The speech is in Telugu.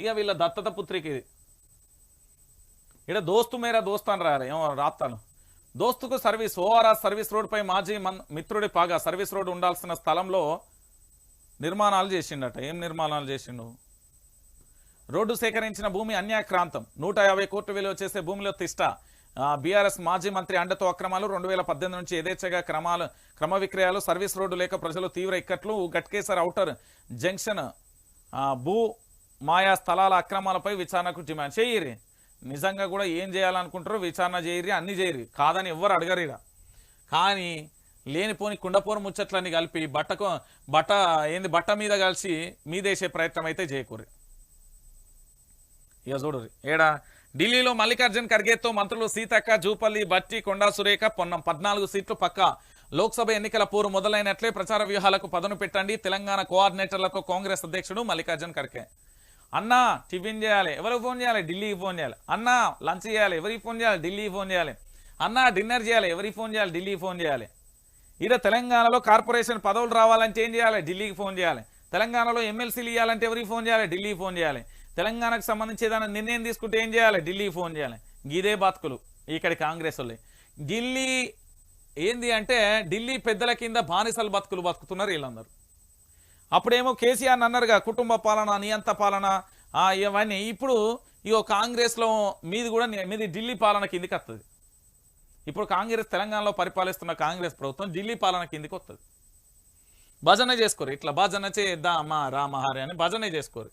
ఇక వీళ్ళ దత్తత పుత్రికి ఇది. ఇక్కడ దోస్తు మేరా దోస్తాను రాయాలి ఏమో రాస్తాను దోస్తుకు సర్వీస్ ఓఆర్ఆర్ సర్వీస్ రోడ్డుపై మాజీ మిత్రుడి పాగా సర్వీస్ రోడ్డు ఉండాల్సిన స్థలంలో నిర్మాణాలు చేసిండట. ఏం నిర్మాణాలు చేసిండు? రోడ్డు సేకరించిన భూమి అన్యాక్రాంతం. నూట యాభై కోట్ల విలువ చేసే భూమిలో తిష్ట. బీఆర్ఎస్ మాజీ మంత్రి అండతో అక్రమాలు రెండు వేల పద్దెనిమిది నుంచి యథేచ్ఛగా క్రమాలు క్రమ విక్రయాలు సర్వీస్ రోడ్డు లేక ప్రజలు తీవ్ర ఇక్కట్లు గట్కేసర్ ఔటర్ జంక్షన్ భూ మాయా స్థలాల అక్రమాలపై విచారణకు డిమాండ్. చేయరి నిజంగా కూడా ఏం చేయాలనుకుంటారో విచారణ చేయరి అన్ని చేయరి కాదని ఎవ్వరు అడగరు ఈడ కానీ లేనిపోని కుండపోరు ముచ్చట్లన్నీ కలిపి బట్టకు బట్ట ఏంది బట్ట మీద కలిసి మీదేసే ప్రయత్నం అయితే చేయకూరి ఇక చూడు ఏడా? ఢిల్లీలో మల్లికార్జున్ ఖర్గేతో మంత్రులు సీతక్క జూపల్లి బట్టి కొండా సురేఖ పొన్నం పద్నాలుగు సీట్లు పక్క. లోక్సభ ఎన్నికల పోరు మొదలైనట్లే ప్రచార వ్యూహాలకు పదను పెట్టండి. తెలంగాణ కోఆర్డినేటర్లతో కాంగ్రెస్ అధ్యక్షుడు మల్లికార్జున్ ఖర్గే. అన్నా టిఫిన్ చేయాలి. ఎవరికి ఫోన్ చేయాలి? ఢిల్లీకి ఫోన్ చేయాలి. అన్నా లంచ్ చేయాలి. ఎవరికి ఫోన్ చేయాలి? ఢిల్లీకి ఫోన్ చేయాలి. అన్నా డిన్నర్ చేయాలి. ఎవరికి ఫోన్ చేయాలి? ఢిల్లీకి ఫోన్ చేయాలి. ఈడ తెలంగాణలో కార్పొరేషన్ పదవులు రావాలంటే ఏం చేయాలి? ఢిల్లీకి ఫోన్ చేయాలి. తెలంగాణలో ఎమ్మెల్సీలు ఇవ్వాలంటే ఎవరికి ఫోన్ చేయాలి? ఢిల్లీకి ఫోన్ చేయాలి. తెలంగాణకు సంబంధించి ఏదైనా నిర్ణయం తీసుకుంటే ఏం చేయాలి? ఢిల్లీకి ఫోన్ చేయాలి. గిదే బతుకులు ఇక్కడ కాంగ్రెస్ వాళ్ళే. ఢిల్లీ ఏంది అంటే ఢిల్లీ పెద్దల కింద బానిసలు బతుకులు బతుకుతున్నారు వీళ్ళందరూ. అప్పుడేమో కేసీఆర్ అన్నారుగా కుటుంబ పాలన నియంత పాలన ఇవన్నీ. ఇప్పుడు ఇగో కాంగ్రెస్లో మీది కూడా మీది ఢిల్లీ పాలన కిందికి వస్తుంది ఇప్పుడు కాంగ్రెస్ తెలంగాణలో పరిపాలిస్తున్న కాంగ్రెస్ ప్రభుత్వం ఢిల్లీ పాలన కిందికి వస్తుంది భజన చేసుకోరు. ఇట్లా భజన చేద్దామా రామహారి అని భజన చేసుకోరు.